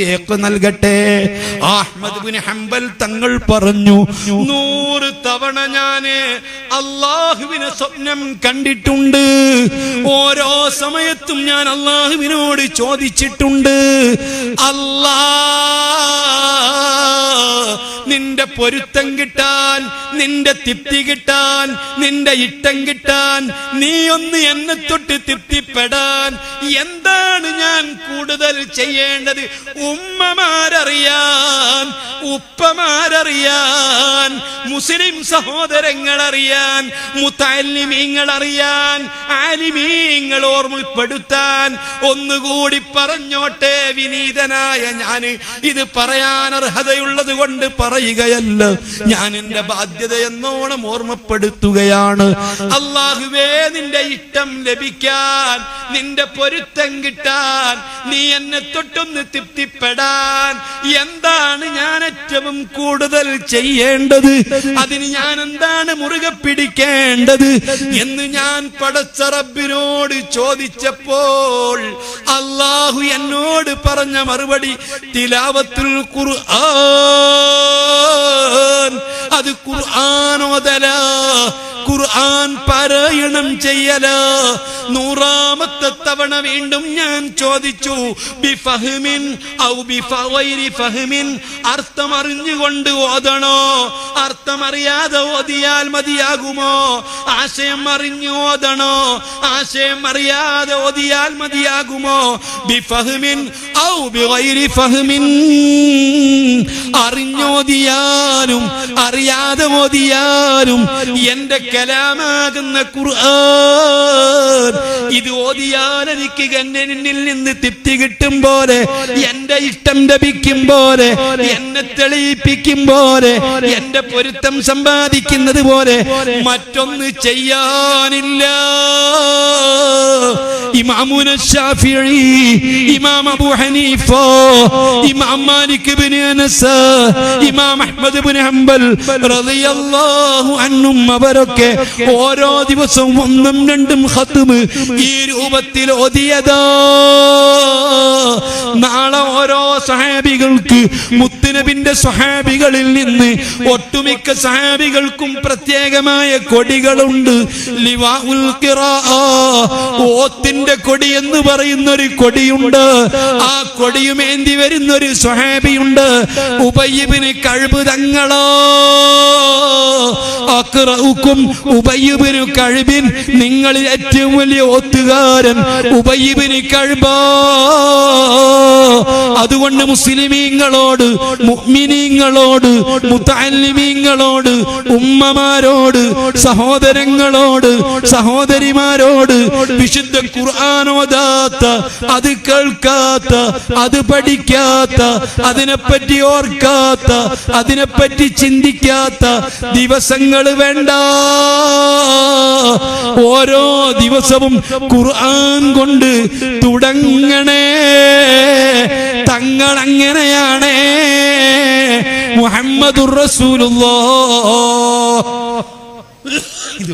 തൗഫീഖ് നൽകട്ടെ. Ahmad bin Hanbal തങ്ങൾ പറഞ്ഞു നൂറ് തവണ ഞാൻ അള്ളാഹുവിനെ സ്വപ്നം കണ്ടിട്ടുണ്ട്. ഓരോ സമയത്തും ഞാൻ അള്ളാഹുവിനോട് ചോദിച്ചിട്ടുണ്ട്. അല്ലാ നിന്റെ പൊരുത്തം കിട്ടാൻ നിന്റെ തിപ്തി കിട്ടാൻ നിന്റെ ഇട്ടം കിട്ടാൻ നീ ഒന്ന് എന്നെ തൊട്ട് തൃപ്തിപ്പെടാൻ എന്താണ് ഞാൻ കൂടുതൽ ചെയ്യേണ്ടത്? ഉമ്മമാരറിയാൻ ഉപ്പമാരറിയാൻ മുസ്ലിം സഹോദരങ്ങൾ അറിയാൻ മുത്തലിമീങ്ങൾ അറിയാൻ ആലിമീങ്ങൾ ഓർമ്മപ്പെടുത്താൻ ഒന്നുകൂടി പറഞ്ഞോട്ടെ വിനീതനായ ഞാൻ ഇത് പറയാൻ അർഹതയുള്ളത് കൊണ്ട് പറയുകയല്ല. ഞാൻ എന്റെ ബാധ്യത എന്നോണം ഓർമ്മപ്പെടുത്തുകയാണ്. അള്ളാഹുവേ നിന്റെ ഇഷ്ടം ലഭിക്കാൻ നിന്റെ പൊരുത്തം കിട്ടാൻ നീ എന്നെ തൊട്ടൊന്ന് തൃപ്തിപ്പെടാൻ എന്താണ് ഞാൻ ഏറ്റവും കൂടുതൽ ചെയ്യേണ്ടത്. അതിന് ഞാൻ എന്താണ് മുറുകെ പിടിക്കേണ്ടത് എന്ന് ഞാൻ പടച്ച റബ്ബിനോട് ചോദിച്ചപ്പോൾ അള്ളാഹു എന്നോട് പറഞ്ഞ മറുപടി തിലാവത്തുൽ ഖുർആൻ. അത് ഖുർആനോദല ഖുർആൻ പാരായണം ചെയ്യല. നൂറാമത്തെ തവണ വീണ്ടും ഞാൻ ചോദിച്ചു ബിഫഹ്മിൻ ഔ ഫഹ്മിൻ? അർത്ഥം അറിഞ്ഞുകൊണ്ട് ഓതണോ? അർത്ഥം അറിയാതെ ഓതിയാൽ മതിയാകുമോ? ആശയം അറിഞ്ഞു ഓതണോ? ആശയം അറിയാതെ ഓതിയാൽ മതിയാകുമോ? ബിഫഹ്മിൻ ഔ ബിഗൈരി ഫഹ്മിൻ? അറിഞ്ഞോതിയാലും അറിയാതെ ഓതിയാലും എന്റെ കലാമാകുന്ന ഖുർആൻ ഇത് ഓതിയാൽ എനിക്ക് എന്നിൽ നിന്ന് തൃപ്തി കിട്ടും പോലെ എന്റെ ഇഷ്ടം ലഭിക്കും പോലെ എന്നെ തെളിയിപ്പിക്കും പോലെ എന്റെ പൊരുത്തം സമ്പാദിക്കുന്നത് പോലെ മറ്റൊന്ന് ചെയ്യാനില്ല. ഇമാമുന ഷാഫിഈ ഇമാം അബൂ ഹനീഫ ഇമാം മാലിക് ഇബ്നു അനസ് ഇമാം അഹ്മദ് ഇബ്നു ഹംബൽ റളിയല്ലാഹു അൻഹും അവരൊക്കെ ഓരോ ദിവസവും ഒന്നും രണ്ടും ഖത്മ് ഈ രൂപത്തിൽ ഓതിയതാ നാളെ ഓരോ സഹാബികൾക്ക് മുത്തുനബിന്റെ സഹാബികളിൽ നിന്ന് ഒട്ടുമിക്ക സഹാബികൾക്കും പ്രത്യേകമായ കൊടികളുണ്ട്. ഖിറാഅ ഓത്തിന്റെ കൊടി എന്ന് പറയുന്ന ഒരു കൊടിയുണ്ട്. ആ കൊടിയുമേന്തി വരുന്ന ഒരു സ്വഹാബിയുണ്ട്. ഉബയ്യബിന് കഴിവ് തങ്ങളോ അക്റഉക്കും ഉബയ്യബിന് കഴിവിൻ നിങ്ങളിൽ ഏറ്റവും വലിയ ഒത്തുകാരൻ ഉബയ്യബിന് കഴിവ. അതുകൊണ്ട് മുസ്ലിമീങ്ങളോട് മുഅ്മിനീങ്ങളോട് മുത്തഅല്ലിമീങ്ങളോട് ഉമ്മമാരോട് സഹോദരങ്ങളോട് സഹോദരിമാരോട് വിശുദ്ധ ഖുർആാനോദാത്ത അത് കേൾക്കാത്ത അത് പഠിക്കാത്ത അതിനെപ്പറ്റി ഓർക്കാത്ത അതിനെപ്പറ്റി ചിന്തിക്കാത്ത ദിവസങ്ങൾ വേണ്ട. ഓരോ ദിവസവും ഖുർആൻ കൊണ്ട് തുടങ്ങണേ. തങ്ങൾ അങ്ങനെയാണ് മുഹമ്മദുർ റസൂലുള്ളാഹ് ഇത്